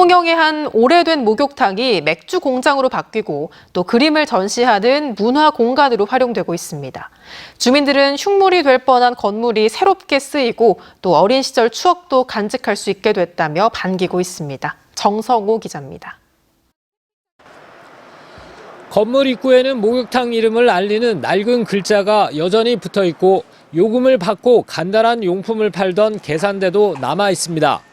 통영의 한 오래된 목욕탕이 맥주 공장으로 바뀌고 또 그림을 전시하는 문화 공간으로 활용되고 있습니다. 주민들은 흉물이 될 뻔한 건물이 새롭게 쓰이고 또 어린 시절 추억도 간직할 수 있게 됐다며 반기고 있습니다. 정성호 기자입니다. 건물 입구에는 목욕탕 이름을 알리는 낡은 글자가 여전히 붙어 있고 요금을 받고 간단한 용품을 팔던 계산대도 남아 있습니다.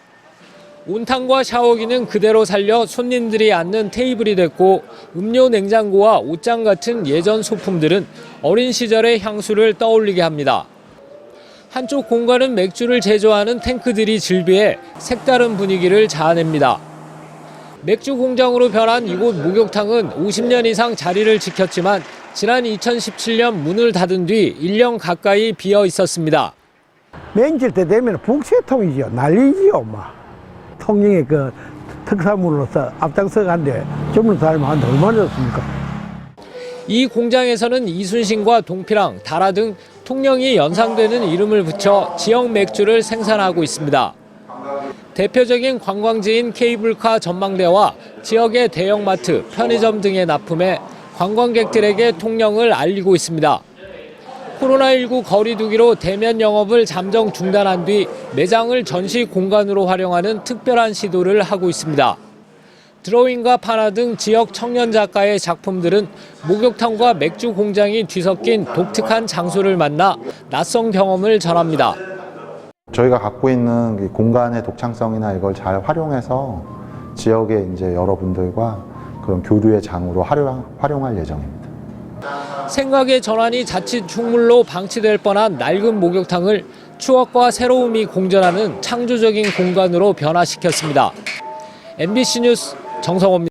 온탕과 샤워기는 그대로 살려 손님들이 앉는 테이블이 됐고 음료 냉장고와 옷장 같은 예전 소품들은 어린 시절의 향수를 떠올리게 합니다. 한쪽 공간은 맥주를 제조하는 탱크들이 즐비해 색다른 분위기를 자아냅니다. 맥주 공장으로 변한 이곳 목욕탕은 50년 이상 자리를 지켰지만 지난 2017년 문을 닫은 뒤 1년 가까이 비어 있었습니다. 맨질 때 되면 북새통이죠. 난리지요, 막. 통영의 그 특산물로서 앞장서 간데 젊은 사람한테 얼마나 좋습니까? 이 공장에서는 이순신과 동피랑, 다라 등 통영이 연상되는 이름을 붙여 지역 맥주를 생산하고 있습니다. 대표적인 관광지인 케이블카 전망대와 지역의 대형마트, 편의점 등에 납품해 관광객들에게 통영을 알리고 있습니다. 코로나19 거리두기로 대면 영업을 잠정 중단한 뒤 매장을 전시 공간으로 활용하는 특별한 시도를 하고 있습니다. 드로잉과 판화 등 지역 청년 작가의 작품들은 목욕탕과 맥주 공장이 뒤섞인 독특한 장소를 만나 낯선 경험을 전합니다. 저희가 갖고 있는 이 공간의 독창성이나 이걸 잘 활용해서 지역의 이제 여러분들과 그런 교류의 장으로 활용, 활용할 예정입니다. 생각의 전환이 자칫 흉물로 방치될 뻔한 낡은 목욕탕을 추억과 새로움이 공존하는 창조적인 공간으로 변화시켰습니다. MBC 뉴스 정성호입니다.